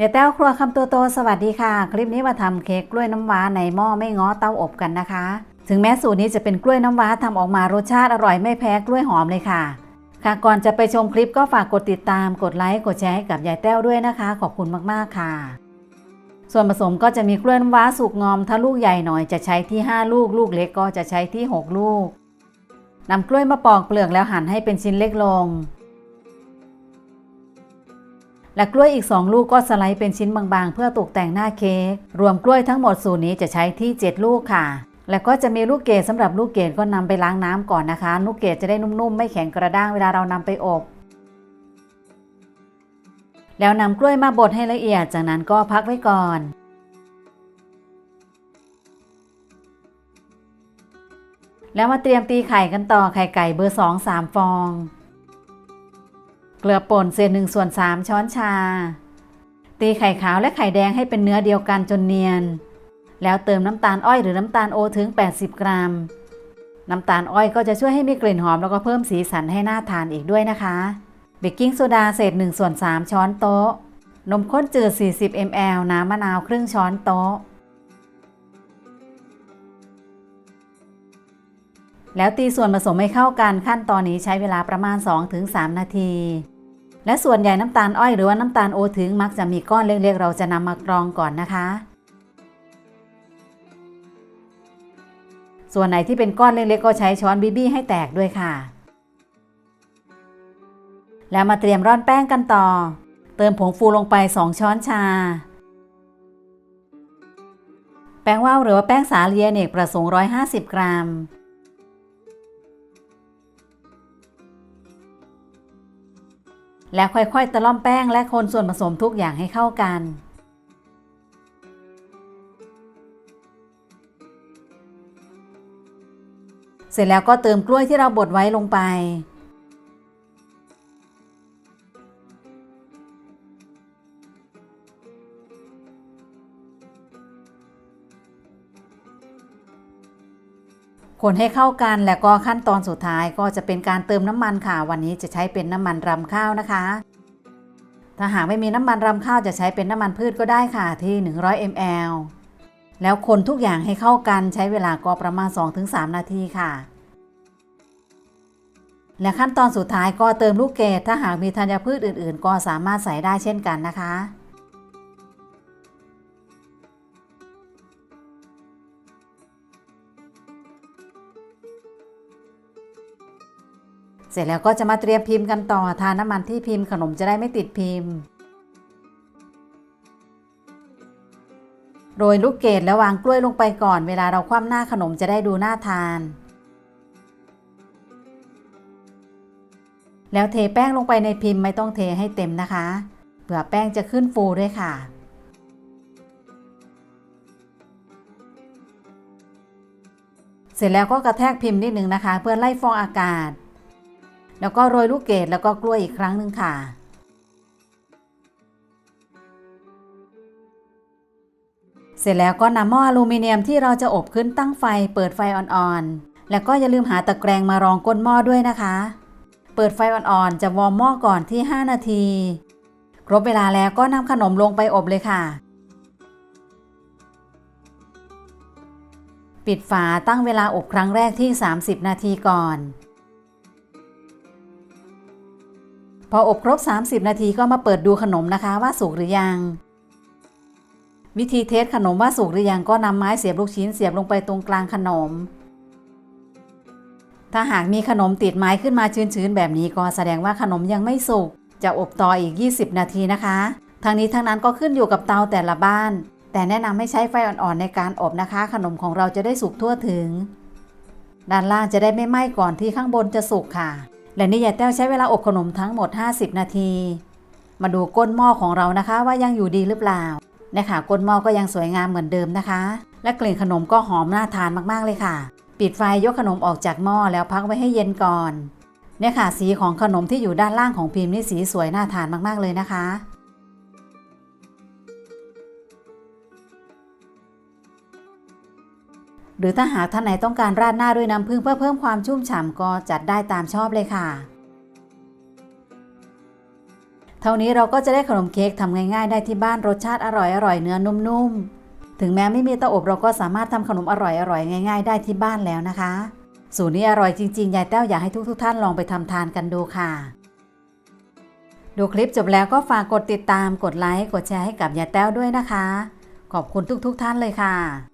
เดี๋ยวแต้วครัวคำตัวโตสวัสดีค่ะ คลิปนี้มาทำเค้กกล้วยน้ำว้าในหม้อไม่ง้อเตาอบกันนะคะ ถึงแม้สูตรนี้จะเป็นกล้วยน้ำว้าทำออกมารสชาติอร่อยไม่แพ้กล้วยหอมเลยค่ะ ค่ะก่อนจะไปชมคลิปก็ฝากกดติดตามกดไลค์กดแชร์ให้กับยายแต้วด้วยนะคะ ขอบคุณมากๆค่ะ ส่วนผสมก็จะมีกล้วยน้ำว้าสุกงอม ถ้าลูกใหญ่หน่อยจะใช้ที่ 5 ลูก ลูกเล็กก็จะใช้ที่ 6 ลูกนำกล้วยมาปอกเปลือกแล้วหั่นให้เป็นชิ้นเล็กลง และกล้วยอีก 2 ลูกก็สไลด์เป็นชิ้นบางๆ เพื่อตกแต่งหน้าเค้ก รวมกล้วยทั้งหมดสูตรนี้จะใช้ที่ 7 ลูกค่ะ แล้วก็จะมีลูกเกดสำหรับลูกเกดก็นำไปล้างน้ำก่อนนะคะ ลูกเกดจะได้นุ่มๆ ไม่แข็งกระด้างเวลาเรานำไปอบ แล้วนำกล้วยมาบดให้ละเอียด จากนั้นก็พักไว้ก่อนแล้วมาเตรียมตีไข่กันต่อไข่ไก่เบอร์ 2 3 ฟอง เกลือป่นเศษหนึ่งส่วนสามช้อนชา ตีไข่ขาวและไข่แดงให้เป็นเนื้อเดียวกันจนเนียน แล้วเติมน้ำตาลอ้อยหรือน้ำตาลโอถึง 80 กรัม น้ำตาลอ้อยก็จะช่วยให้มีกลิ่นหอมแล้วก็เพิ่มสีสันให้หน่าทานอีกด้วยนะคะเบกกิ้งโซดาเศษ1ส่วน3ช้อนโต๊ะ นมข้นจืด 40 ml น้ำมะนาวครึ่งช้อนโต๊ะ แล้วตีส่วนผสมให้เข้ากันขั้นตอนนี้ใช้เวลาประมาณ 2-3 นาที และส่วนใหญ่น้ำตาลอ้อยหรือว่าน้ำตาลโอถึงมักจะมีก้อนเล็กๆ เราจะนำมากรองก่อนนะคะ ส่วนไหนที่เป็นก้อนเล็กๆ ก็ใช้ช้อนบีบี้ให้แตกด้วยค่ะ แล้วมาเตรียมร่อนแป้งกันต่อ เติมผงฟูลงไป 2 ช้อนชา แป้งว่าวหรือว่าแป้งสาลีอเนกประสงค์ 150 กรัม แล้วค่อยๆตะล่อมแป้งและคนส่วนผสมทุกอย่างให้เข้ากัน เสร็จแล้วก็เติมกล้วยที่เราบดไว้ลงไป คนให้เข้ากันแล้วก็ขั้นตอนสุดท้ายก็จะเป็นการเติมน้ำมันค่ะ วันนี้จะใช้เป็นน้ำมันรำข้าวนะคะ ถ้าหากไม่มีน้ำมันรำข้าวจะใช้เป็นน้ำมันพืชก็ได้ค่ะที่ 100 ml แล้วคนทุกอย่างให้เข้ากันใช้เวลาก็ประมาณ 2-3 นาทีค่ะ และขั้นตอนสุดท้ายก็เติมลูกเกดถ้าหากมีธัญพืชอื่น ๆ ก็สามารถใส่ได้เช่นกันนะคะ เสร็จแล้วก็จะมาเตรียมพิมพ์กันต่อทาน้ำมันที่พิมพ์ขนมจะได้ไม่ติดพิมพ์ โรยลูกเกดแล้ววางกล้วยลงไปก่อนเวลาเราคว่ำหน้าขนมจะได้ดูน่าทาน แล้วเทแป้งลงไปในพิมพ์ไม่ต้องเทให้เต็มนะคะเผื่อแป้งจะขึ้นฟูด้วยค่ะเสร็จแล้วก็กระแทกพิมพ์นิดนึงนะคะ เพื่อไล่ฟองอากาศ แล้วก็โรยลูกเกดแล้วก็กล้วยอีกครั้งหนึ่งค่ะ เสร็จแล้วก็นำหม้ออลูมิเนียมที่เราจะอบขึ้นตั้งไฟเปิดไฟอ่อนๆ แล้วก็อย่าลืมหาตะแกรงมารองก้นหม้อด้วยนะคะ เปิดไฟอ่อนๆ จะวอร์มหม้อก่อนที่ 5 นาที ครบเวลาแล้วก็นำขนมลงไปอบเลยค่ะปิดฝาตั้งเวลาอบครั้งแรกที่ 30 นาทีก่อน พออบครบ 30 นาทีก็มาเปิดดูขนมนะคะว่าสุกหรือยัง วิธีเทสขนมว่าสุกหรือยังก็นำไม้เสียบลูกชิ้นเสียบลงไปตรงกลางขนม ถ้าหากมีขนมติดไม้ขึ้นมาชื้นๆแบบนี้ก็แสดงว่าขนมยังไม่สุก จะอบต่ออีก 20 นาทีนะคะ ทั้งนี้ทั้งนั้นก็ขึ้นอยู่กับเตาแต่ละบ้าน แต่แนะนำให้ใช้ไฟอ่อนๆในการอบนะคะ ขนมของเราจะได้สุกทั่วถึง ด้านล่างจะได้ไม่ไหม้ก่อนที่ข้างบนจะสุกค่ะ และนี่ยายแต้วใช้เวลาอบขนมทั้งหมด 50 นาที มาดูก้นหม้อของเรานะคะ ว่ายังอยู่ดีหรือเปล่านะคะก้นหม้อก็ยังสวยงามเหมือนเดิมนะคะ และกลิ่นขนมก็หอมน่าทานมากๆเลยค่ะ ปิดไฟยกขนมออกจากหม้อแล้วพักไว้ให้เย็นก่อนเนี่ยค่ะสีของขนมที่อยู่ด้านล่างของพิมพ์นี่สีสวยน่าทานมากๆเลยนะคะ หรือถ้าหากท่านไหนต้องการราดหน้าด้วยน้ำผึ้งเพื่อเพิ่มความชุ่มฉ่ำก็จัดได้ตามชอบเลยค่ะ เท่านี้เราก็จะได้ขนมเค้กทำง่ายๆ ได้ที่บ้านรสชาติอร่อยๆเนื้อนุ่มๆ ถึงแม้ไม่มีเตาอบเราก็สามารถทำขนมอร่อยๆง่าย ๆ ได้ที่บ้านแล้วนะคะ สูตรนี้อร่อยจริงๆ ยายแต้วอยากให้ทุกๆ ท่านลองไปทำทานกันดูค่ะดูคลิปจบแล้วก็ฝากกดติดตาม กดไลค์ กดแชร์ให้กับยายแต้วด้วยนะคะ ขอบคุณทุกๆท่านเลยค่ะ